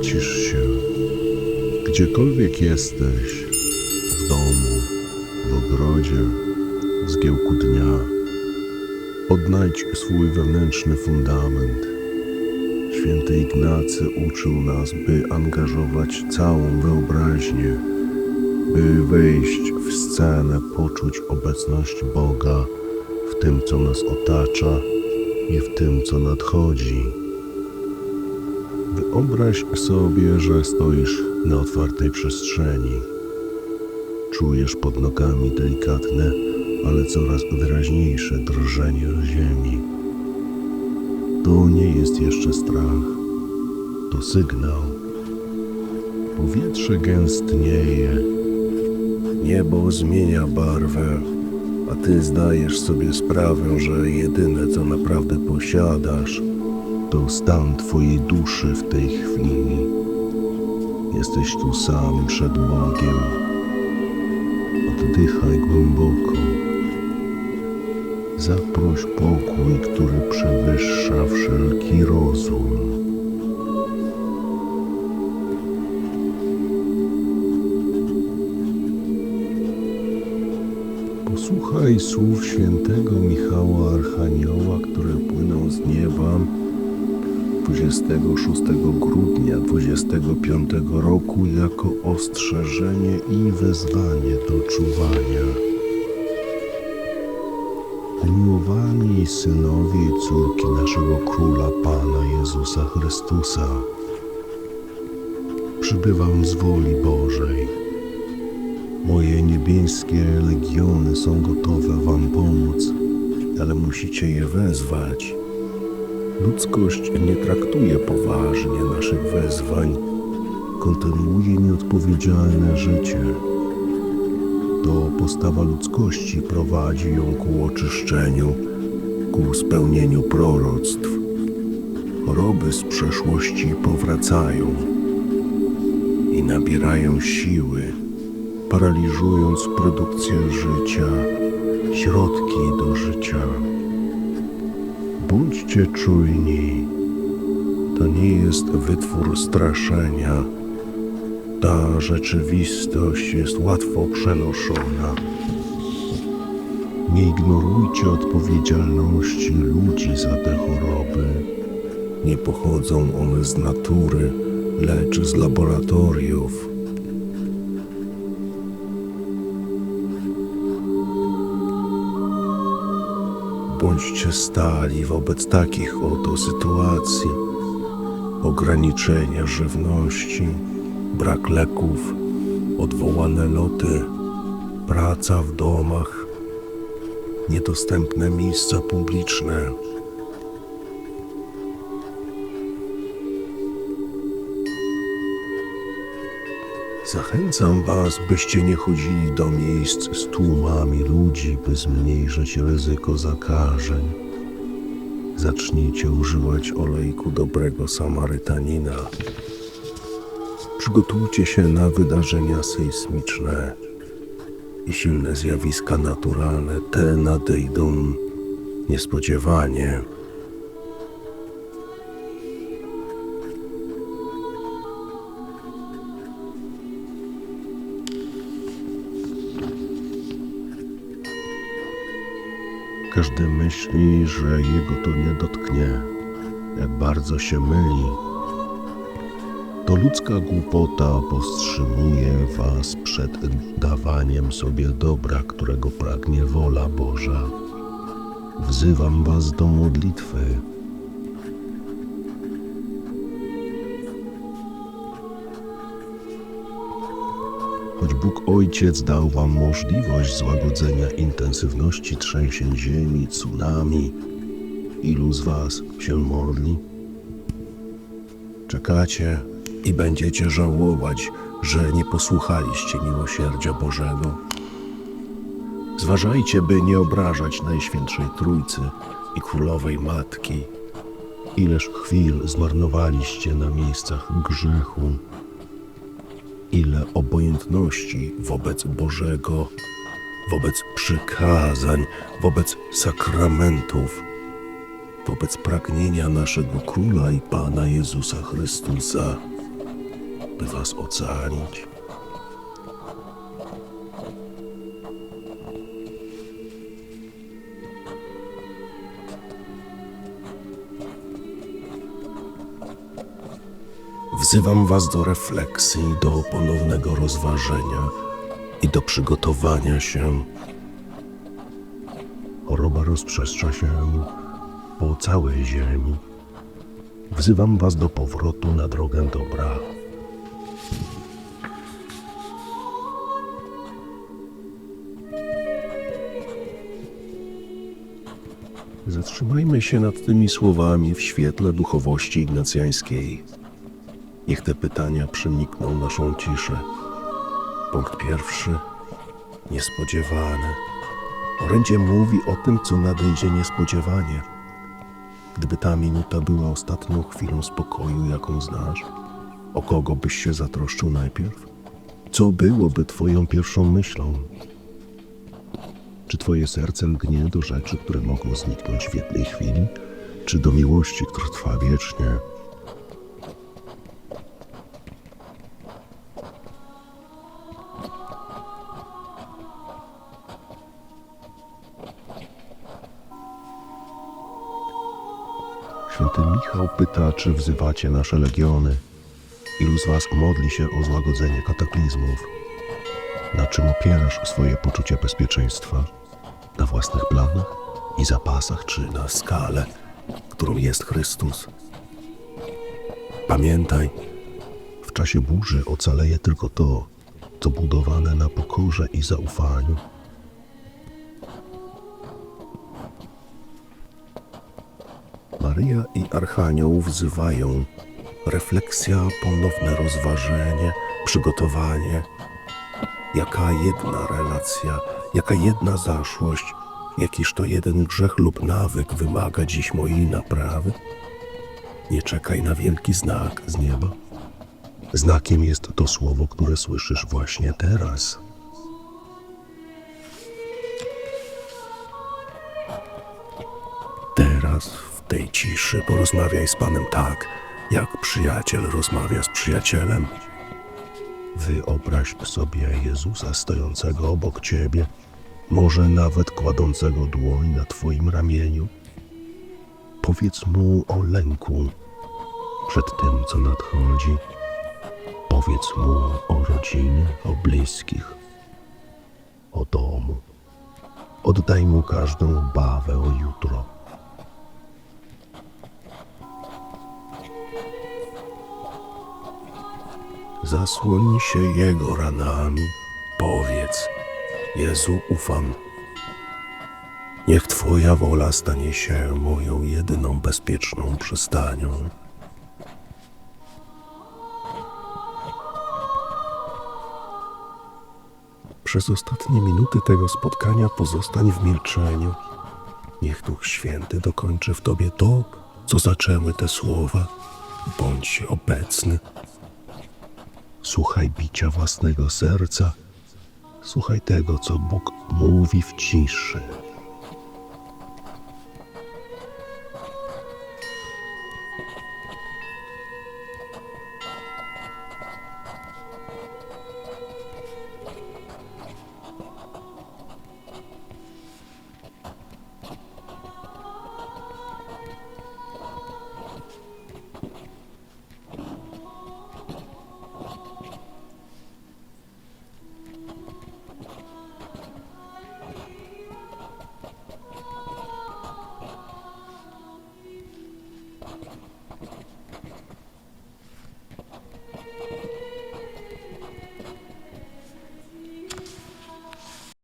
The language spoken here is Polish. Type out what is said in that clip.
wycisz się. Gdziekolwiek jesteś, w domu, w ogrodzie, w zgiełku dnia, odnajdź swój wewnętrzny fundament. Święty Ignacy uczył nas, by angażować całą wyobraźnię, by wejść w scenę, poczuć obecność Boga w tym, co nas otacza i w tym, co nadchodzi. Wyobraź sobie, że stoisz na otwartej przestrzeni. Czujesz pod nogami delikatne, ale coraz wyraźniejsze drżenie ziemi. To nie jest jeszcze strach, to sygnał. Powietrze gęstnieje, niebo zmienia barwę, a ty zdajesz sobie sprawę, że jedyne co naprawdę posiadasz, to stan twojej duszy w tej chwili. Jesteś tu sam przed Bogiem. Oddychaj głęboko. Zaproś pokój, który przewyższa wszelki rozum. Posłuchaj słów świętego Michała Archanioła, które 26 grudnia 25 roku jako ostrzeżenie i wezwanie do czuwania. Umiłowani synowie i córki naszego Króla Pana Jezusa Chrystusa, przybywam z woli Bożej. Moje niebieskie legiony są gotowe Wam pomóc, ale musicie je wezwać. Ludzkość nie traktuje poważnie naszych wezwań, kontynuuje nieodpowiedzialne życie. To postawa ludzkości prowadzi ją ku oczyszczeniu, ku spełnieniu proroctw. Choroby z przeszłości powracają i nabierają siły, paraliżując produkcję życia, środki do życia. Bądźcie czujni. To nie jest wytwór straszenia. Ta rzeczywistość jest łatwo przenoszona. Nie ignorujcie odpowiedzialności ludzi za te choroby. Nie pochodzą one z natury, lecz z laboratoriów. Bądźcie stali wobec takich oto sytuacji. Ograniczenia żywności, brak leków, odwołane loty, praca w domach, niedostępne miejsca publiczne. Zachęcam Was, byście nie chodzili do miejsc z tłumami ludzi, by zmniejszyć ryzyko zakażeń. Zacznijcie używać olejku dobrego Samarytanina. Przygotujcie się na wydarzenia sejsmiczne i silne zjawiska naturalne. Te nadejdą niespodziewanie. Każdy myśli, że jego to nie dotknie. Jak bardzo się myli. To ludzka głupota powstrzymuje was przed dawaniem sobie dobra, którego pragnie wola Boża. Wzywam was do modlitwy. Choć Bóg Ojciec dał Wam możliwość złagodzenia intensywności trzęsień ziemi, tsunami, ilu z Was się modli? Czekacie i będziecie żałować, że nie posłuchaliście miłosierdzia Bożego. Zważajcie, by nie obrażać Najświętszej Trójcy i Królowej Matki. Ileż chwil zmarnowaliście na miejscach grzechu ile obojętności wobec Bożego, wobec przykazań, wobec sakramentów, wobec pragnienia naszego Króla i Pana Jezusa Chrystusa. by was ocalić. Wzywam was do refleksji, do ponownego rozważenia i do przygotowania się. Choroba rozprzestrzia się po całej ziemi. Wzywam was do powrotu na drogę dobra. Zatrzymajmy się nad tymi słowami w świetle duchowości ignacjańskiej. Niech te pytania przenikną naszą ciszę. Punkt pierwszy. Niespodziewane. Orędzie mówi o tym, co nadejdzie niespodziewanie. Gdyby ta minuta była ostatnią chwilą spokoju, jaką znasz, o kogo byś się zatroszczył najpierw? Co byłoby twoją pierwszą myślą? Czy twoje serce lgnie do rzeczy, które mogą zniknąć w jednej chwili? Czy do miłości, która trwa wiecznie? Święty Michał pyta, czy wzywacie nasze legiony. Ilu z was modli się o złagodzenie kataklizmów? Na czym opierasz swoje poczucie bezpieczeństwa? Na własnych planach i zapasach, czy na skale, którą jest Chrystus? Pamiętaj, w czasie burzy ocaleje tylko to, co budowane na pokorze i zaufaniu. Maryja i Archanioł wzywają. Refleksja, ponowne rozważenie, przygotowanie. Jaka jedna relacja, jaka jedna zaszłość, jakiż to jeden grzech lub nawyk wymaga dziś mojej naprawy? Nie czekaj na wielki znak z nieba. Znakiem jest to słowo, które słyszysz właśnie teraz. Teraz, tej ciszy, porozmawiaj z Panem tak, jak przyjaciel rozmawia z przyjacielem. Wyobraź sobie Jezusa stojącego obok ciebie, może nawet kładącego dłoń na twoim ramieniu. Powiedz mu o lęku przed tym, co nadchodzi. Powiedz mu o rodzinie, o bliskich, o domu. Oddaj mu każdą bawę o jutro. Zasłoń się Jego ranami. Powiedz, Jezu, ufam. Niech Twoja wola stanie się moją jedyną bezpieczną przystanią. Przez ostatnie minuty tego spotkania pozostań w milczeniu. Niech Duch Święty dokończy w Tobie to, co zaczęły te słowa. Bądź obecny. Słuchaj bicia własnego serca. Słuchaj tego, co Bóg mówi w ciszy.